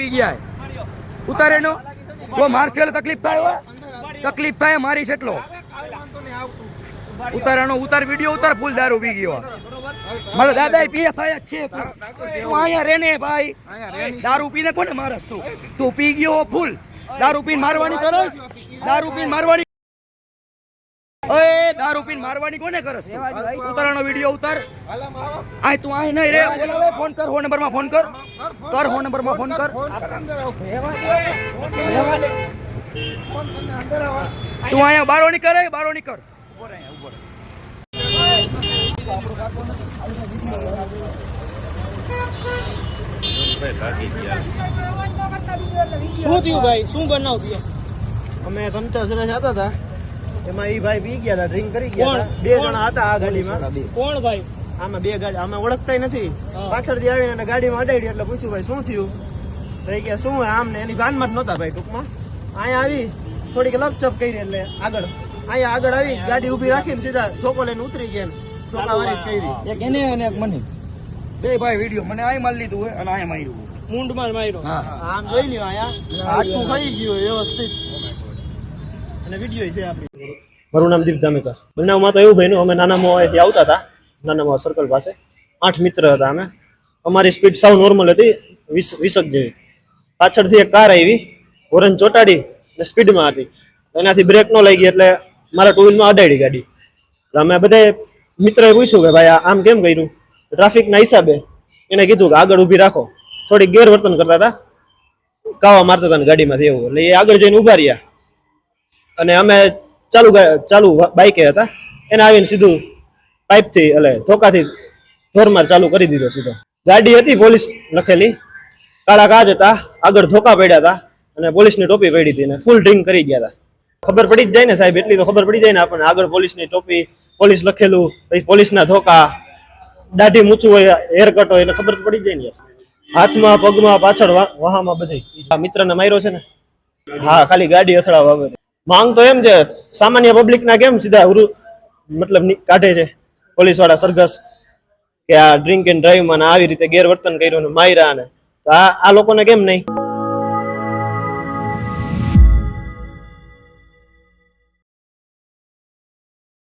પી ગયા ઉતારે નો જો મારશે તકલીફ થાય હોય તકલીફ થાય મારી એટલો. ઉતારાનો ઉતાર, વીડિયો ઉતાર, ફૂલ દારૂ પી ગયો. મારા દાદા પી થાય જ છે તું અહીંયા રે ને ભાઈ. દારૂ પીને કોને મારસ તું? તું પી ગયો ફૂલ. દારૂ પીને મારવાની કરસ દારૂ પીને મારવાની દારૂ પીને મારવાની કોને કરસ? ઉતારાનો વીડિયો ઉતાર. આય તું આય નહીં રે. બોલાવે ફોન કર હો નંબરમાં ફોન કર. કર હો નંબરમાં ફોન કર તું અહીંયા બારો ની કરે બારો ની કર શું થયું ભાઈ? શું બનાવ અમે ત્રણ ચાર જણા જતા હતા. એમાં એ ભાઈ પી ગયા હતા ડ્રિંક કરી ગયા હતા બે જણા હતા આ ગાડીમાં. કોણ ભાઈ? આમાં બે ગાડી અમે ઓળખતા નથી. પાછળથી આવીને એને ગાડીમાં અડાડી એટલે પૂછ્યું ભાઈ શું થયું? તો એ કે શું આમ ને એની ભાનમાં જ નહોતા ભાઈ ટૂંકમાં. અહીંયા આવી થોડીક લપચપ કરી એટલે આગળ. અહીંયા આગળ આવી ગાડી ઊભી રાખીને સીધા ધોકો લઈને ઉતરી ગયા. ધોકાવારી જ કરી. એક એને અને એક મને. બે ભાઈ વીડિયો મને આય મારી લીધું હોય અને અહીંયા માર્યું. મૂંઢ માર માર્યો. આમ જોઈ લ્યો અહીંયા. આટલું થઈ ગયું વ્યવસ્થિત. અને વીડિયો છે આપણી. મારું નામ દીપ ધામેચા બનાવમાં તો એવું બન્યું, અમે નાના મોંથી આવતા હતા નાના મોં સર્કલ પાસે. આઠ મિત્ર હતા અમે. અમારી સ્પીડ સાવ નોર્મલ હતી, વીસ વીસક જેવી. પાછળથી એક કાર આવી, હોરન ચોટાડી ને સ્પીડમાં હતી. એનાથી બ્રેક ન લાગી એટલે મારા ટુ વ્હીલમાં અડાડી ગાડી. અમે બધે મિત્રએ પૂછ્યું કે ભાઈ આમ કેમ કર્યું? ટ્રાફિકના હિસાબે એને કીધું કે આગળ ઊભી રાખો. થોડીક ગેરવર્તન કરતા હતા. કાવા મારતા હતા ગાડીમાંથી એવું. એટલે એ આગળ જઈને ઊભા રહ્યા. અને અમે ચાલુ ચાલુ બાઈકે હતા. એને આવીને સીધું પાઇપથી, એટલે ધોકાથી ઢોરમાર ચાલુ કરી દીધો સીધો. ગાડી હતી પોલીસ લખેલી. કાળા કાચ હતા, આગળ ધોકા પડ્યા હતા અને પોલીસની ટોપી પડી હતી અને ફૂલ ડ્રિંક કરી ગયા હતા. ખબર પડી જ જાય ને સાહેબ, એટલી તો ખબર પડી જાય ને આપણને. આગળ પોલીસની ટોપી, પોલીસ લખેલું, પછી પોલીસના ધોકા, દાઢી મૂછું હોય હેર કટ હોય, એટલે ખબર પડી જાય ને. હાથમાં, પગમાં, પાછળ વાહામાં બધી. મિત્રને માર્યો છે ને. હા, ખાલી ગાડી અથડાવવા બાબતે માંગ તો એમ છે, સામાન્ય પબ્લિક ના કેમ સીધા મતલબ કાઢે છે? પોલીસવાળા સરઘસ કે આ ડ્રિંક એન્ડ ડ્રાઈવમાં આવી રીતે ગેરવર્તન કર્યું ને માયરા ને. આ આ લોકોને કેમ નહીં?